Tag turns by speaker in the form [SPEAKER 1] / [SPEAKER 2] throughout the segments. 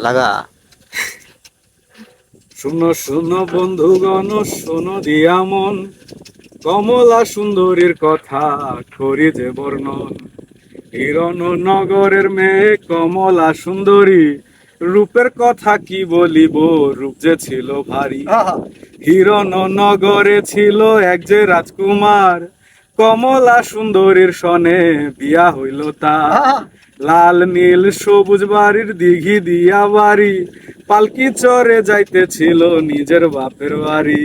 [SPEAKER 1] লাগা।
[SPEAKER 2] শুনো শুনো বন্ধুগণ শোনো দিয়া মন। কমলা সুন্দরীর কথা করি যে বর্ণন। হিরণ নগরের মেয়ে কমলা সুন্দরী রূপের কথা কি বলিব? রূপ যে ছিল ভারী। হিরণ নগরে ছিল এক যে রাজকুমার। কমলা সুন্দরীর সনে বিয়া হইল তা। লাল নীল সবুজ বাড়ির দিঘি দিয়া বাড়ি। পালকি চরে যাইতেছিল নিজের বাপের বাড়ি।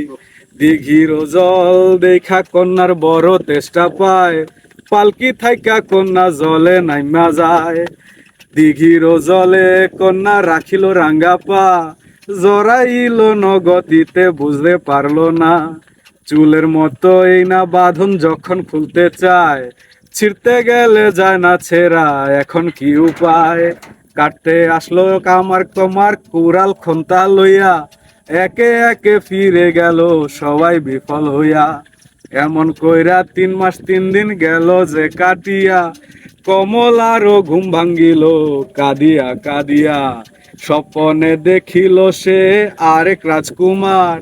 [SPEAKER 2] দিঘির জল দেখা কন্যার বড় তেষ্টা পায়। পালকি থাইকা কন্যা জলে নাইমা যায়। দিঘির জলে কন্যা রাখিল রাঙ্গা পা। জরাইল নগতিতে বুঝতে পারল না। চুলের মতো এই না বাঁধন যখন খুলতে চায়, ছিঁড়তে গেলে যায় না ছেঁড়া, এখন কি উপায়? কাটতে আসলো কামার তোমার কুড়াল খন্তা লইয়া, একে একে ফিরে গেল সবাই বিফল হইয়া। এমন কইরা তিন মাস তিন দিন গেল যে কাটিয়া কমলারও ঘুম ভাঙ্গিল, কাদিয়া কাদিয়া। স্বপনে দেখিল সে আরেক রাজকুমার।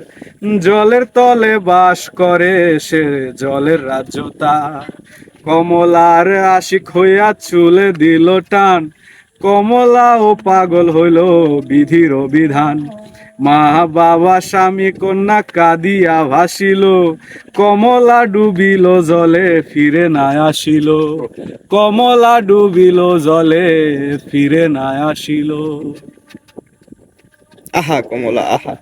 [SPEAKER 2] জলের তলে বাস করে সে জলের রাজ্য তার কমলার আশিক হইয়া চুলে দিল টান। কমলা ও পাগল হইল বিধির বিধান মা বাবা স্বামী কন্যা কাঁদিয়া ভাসিল, কমলা ডুবিল জলে ফিরে না আসিল। কমলা ডুবিল জলে ফিরে না আসিল।
[SPEAKER 1] আহা কমলা, আহা।